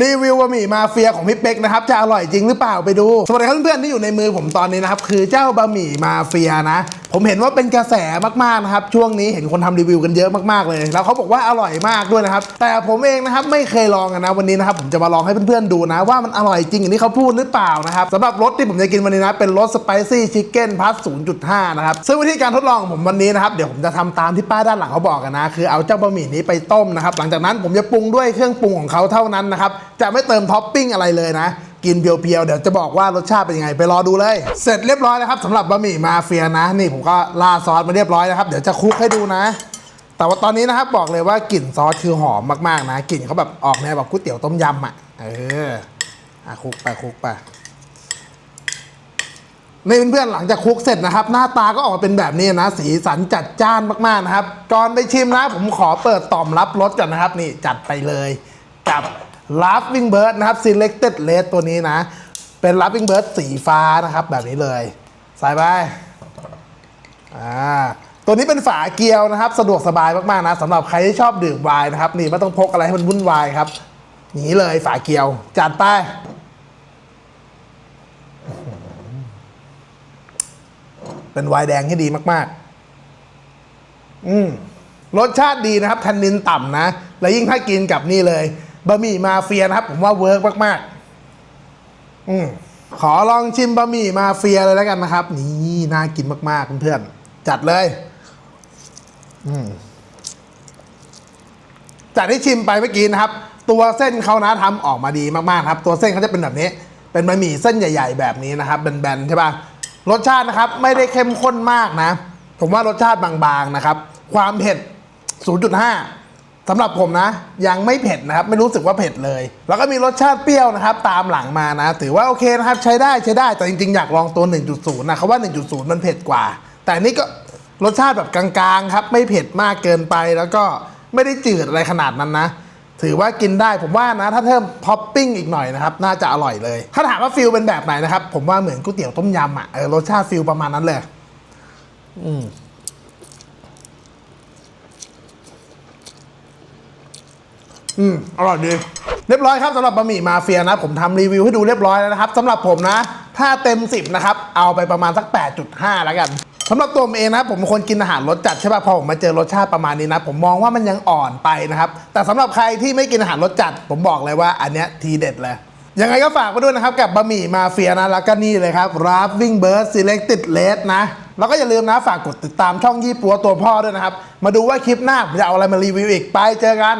รีวิวบะหมี่มาเฟียของพี่เป๊กนะครับจะอร่อยจริงหรือเปล่าไปดู สวัสดีครับเพื่อนๆที่อยู่ในมือผมตอนนี้นะครับคือเจ้าบะหมี่มาเฟียนะ ผมเห็นว่าเป็นกระแสมากๆนะครับ ช่วงนี้เห็นคนทำรีวิวกันเยอะมากๆเลย แล้วเขาบอกว่าอร่อยมากด้วยนะครับ แต่ผมเองนะครับไม่เคยลองนะวันนี้นะครับผมจะมาลองให้เพื่อนๆดูนะ ว่ามันอร่อยจริงอย่างที่เขาพูดหรือเปล่านะครับสำหรับรสที่ผมจะกินวันนี้นะเป็นรสสไปซี่ชิคเก้นพัส0.5 นะครับ ซึ่งวิธีการทดลองของผมวันนี้นะครับเดี๋ยวผมจะทำตามที่ป้ายด้านหลังเขาบอกกันนะคือเอาเจ้าบะหมี่นี้ไปต้มนะครับหลังจากนั้นผมจะปรุงด้วยเครื่องปรุงของเขาเท่านั้นนะครับจะไม่เติมท็อปปิ้งอะไรเลยนะ กินเพียวๆ เดี๋ยวจะบอกว่ารสชาติเป็นยังไงไปรอดูเลย เสร็จเรียบร้อยแล้วครับสำหรับบะหมี่มาเฟียนะ นี่ผมก็ราซอสมาเรียบร้อยนะครับ เดี๋ยวจะคลุกให้ดูนะ แต่ว่าตอนนี้นะครับบอกเลยว่ากลิ่นซอสคือหอมมากๆนะกลิ่นเขาแบบออกแนวแบบก๋วยเตี๋ยวต้มยำอะเอออะคลุกไปคลุกไปนี่เพื่อนๆหลังจากคลุกเสร็จนะครับ หน้าตาก็ออกมาเป็นแบบนี้นะ สีสันจัดจ้านมากๆนะครับก่อนไปชิมนะ ผมขอเปิดต่อมรับรสก่อนนะครับ นี่จัดไปเลยกับ Laughing Bird นะครับ Selected Red ตัวนี้นะ เป็น Laughing Bird สีฟ้านะครับ แบบนี้เลย ใส่ไปอ่าตัวนี้เป็นฝาเกียวนะครับ สะดวกสบายมาก ๆ นะสำหรับใครที่ชอบดื่มไวน์นะครับ นี่ไม่ต้องพกอะไรให้มันวุ่นวายครับ นี้เลยฝาเกียว จัดไปเป็นไวน์แดงที่ดีมาก ๆ อืมรสชาติดีนะครับแทนนินต่ำนะ และยิ่งถ้ากินกับนี่เลย บะหมี่มาเฟียนะครับ ผมว่าเวิร์กมากๆ อืมขอลองชิมบะหมี่มาเฟียเลยแล้วกันนะครับ นี่น่ากินมากๆเพื่อนๆจัดเลย อืมจากที่ชิมไปเมื่อกี้นะครับ ตัวเส้นเขานะทำออกมาดีมากๆครับ ตัวเส้นเขาจะเป็นแบบนี้ เป็นบะหมี่เส้นใหญ่ ๆ แบบนี้นะครับแบนๆใช่ป่ะรสชาตินะครับ ไม่ได้เข้มข้นมากนะ ผมว่ารสชาติบางๆนะครับ ความเผ็ด 0.5 สำหรับผมนะ ยังไม่เผ็ดนะครับ ไม่รู้สึกว่าเผ็ดเลย แล้วก็มีรสชาติเปรี้ยวนะครับ ตามหลังมานะ ถือว่าโอเคนะครับใช้ได้ใช้ได้แต่จริงๆ อยากลองตัว 1.0 นะเขาว่า 1.0 มันเผ็ดกว่า แต่นี่ก็รสชาติแบบกลางๆครับ ไม่เผ็ดมากเกินไปแล้วก็ไม่ได้จืดอะไรขนาดนั้นนะถือว่ากินได้ผมว่านะ ถ้าเพิ่มท็อปปิ้งอีกหน่อยนะครับ น่าจะอร่อยเลย ถ้าถามว่าฟิลเป็นแบบไหนนะครับ ผมว่าเหมือนก๋วยเตี๋ยวต้มยำอะรสชาติฟิลประมาณนั้นเลย อืม อืมอร่อยดี เรียบร้อยครับสำหรับบะหมี่มาเฟียนะ ผมทำรีวิวให้ดูเรียบร้อยแล้วนะครับสำหรับผมนะ ถ้าเต็ม 10 นะครับ เอาไปประมาณสัก 8.5 แล้วกันสำหรับตัวผมเองนะผมเป็นคนกินอาหารรสจัดใช่ป่ะพอผมมาเจอรสชาติประมาณนี้นะ ผมมองว่ามันยังอ่อนไปนะครับ แต่สำหรับใครที่ไม่กินอาหารรสจัด ผมบอกเลยว่าอันเนี้ยทีเด็ดเลยยังไงก็ฝากไปด้วยนะครับ กับบะหมี่มาเฟียนะ แล้วก็นี่เลยครับ Raving Bird Selected Red นะ แล้วก็อย่าลืมนะฝากกดติดตามช่องยี่ปัวตัวพ่อด้วยนะครับ มาดูว่าคลิปหน้าผมจะเอาอะไรมารีวิวอีกไปเจอกัน